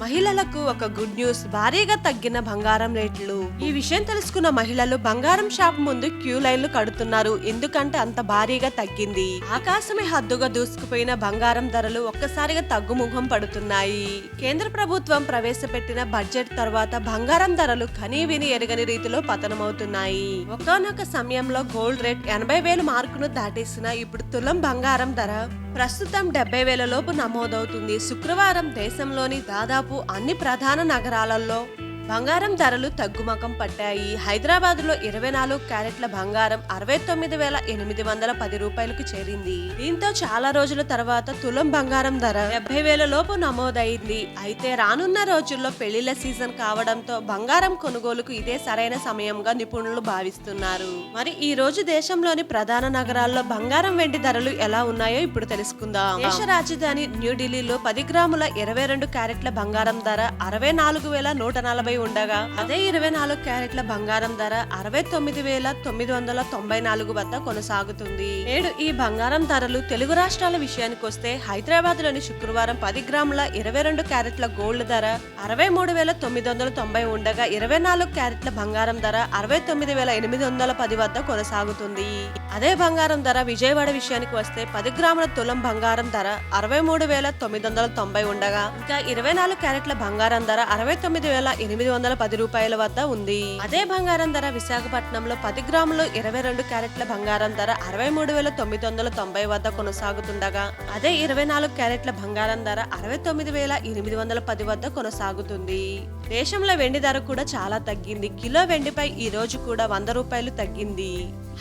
మహిళలకు ఒక good news. భారీగా తగ్గిన బంగారం రేట్లు. ఈ విషయం తెలుసుకున్న మహిళలు బంగారం షాప్ ముందు క్యూ లైన్లు కడుతున్నారు. ఎందుకంటే అంత భారీగా తగ్గింది. ఆకాశమే హద్దుగా దూసుకుపోయిన బంగారం ధరలు ఒక్కసారిగా తగ్గుముఖం పడుతున్నాయి. కేంద్ర ప్రభుత్వం ప్రవేశపెట్టిన బడ్జెట్ తర్వాత బంగారం ధరలు కనీ విని ఎరగని రీతిలో పతనమవుతున్నాయి. ఒకానొక సమయంలో గోల్డ్ రేట్ ఎనభై వేలు మార్కును దాటేసిన ఇప్పుడు తులం బంగారం ధర ప్రస్తుతం డెబ్బై వేల లోపు నమోదవుతుంది. శుక్రవారం దేశంలోని దాదాపు అన్ని ప్రధాన నగరాలలో బంగారం ధరలు తగ్గుముఖం పట్టాయి. హైదరాబాద్లో ఇరవై నాలుగు క్యారెట్ల బంగారం అరవై తొమ్మిది వేల ఎనిమిది వందల పది రూపాయలకు చేరింది. దీంతో చాలా రోజుల తర్వాత తులం బంగారం ధర డెబ్బై వేల లోపు నమోదైంది. అయితే రానున్న రోజుల్లో పెళ్ళిళ్ళ సీజన్ కావడంతో బంగారం కొనుగోలుకు ఇదే సరైన సమయంగా నిపుణులు భావిస్తున్నారు. మరి ఈ రోజు దేశంలోని ప్రధాన నగరాల్లో బంగారం వెండి ధరలు ఎలా ఉన్నాయో ఇప్పుడు తెలుసుకుందాం. దేశ రాజధాని న్యూఢిల్లీలో పది గ్రాముల ఇరవై రెండు క్యారెట్ల బంగారం ధర అరవై నాలుగు వేల నూట నలభై ఉండగా అదే ఇరవై నాలుగు క్యారెట్ల బంగారం ధర అరవై తొమ్మిది వేల తొమ్మిది వందల తొంభై నాలుగు వద్ద కొనసాగుతుంది. నేడు ఈ బంగారం ధరలు తెలుగు రాష్ట్రాల విషయానికి వస్తే హైదరాబాద్లోని శుక్రవారం పది గ్రాముల ఇరవై రెండు క్యారెట్ల గోల్డ్ ధర అరవై మూడు వేల తొమ్మిది వందల తొంభై ఉండగా ఇరవై నాలుగు క్యారెట్ల బంగారం ధర అరవై తొమ్మిది వేల ఎనిమిది వందల పది వద్ద కొనసాగుతుంది. అదే బంగారం ధర విజయవాడ విషయానికి వస్తే పది గ్రాముల తులం బంగారం ధర అరవై మూడు వేల తొమ్మిది వందల తొంభై ఉండగా ఇంకా ఇరవై నాలుగు క్యారెట్ల బంగారం ధర అరవై తొమ్మిది వేల ఎనిమిది వందల పది రూపాయల వద్ద ఉంది. అదే బంగారం ధర విశాఖపట్నంలో పది గ్రాములు ఇరవై రెండు క్యారెట్ల బంగారం ధర అరవై మూడు వేల తొమ్మిది వందల తొంభై వద్ద కొనసాగుతుండగా అదే ఇరవై నాలుగు క్యారెట్ల బంగారం ధర అరవై తొమ్మిది వేల ఎనిమిది వందల పది వద్ద కొనసాగుతుంది. దేశంలో వెండి ధర కూడా చాలా తగ్గింది. కిలో వెండిపై ఈ రోజు కూడా వంద రూపాయలు తగ్గింది.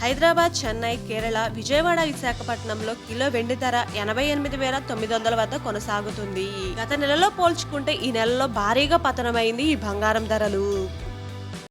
హైదరాబాద్ చెన్నై కేరళ విజయవాడ విశాఖపట్నంలో కిలో వెండి ధర ఎనభై ఎనిమిది వేల తొమ్మిది వందల వద్ద కొనసాగుతుంది. గత నెలలో పోల్చుకుంటే ఈ నెలలో భారీగా పతనమైంది ఈ బంగారం ధరలు.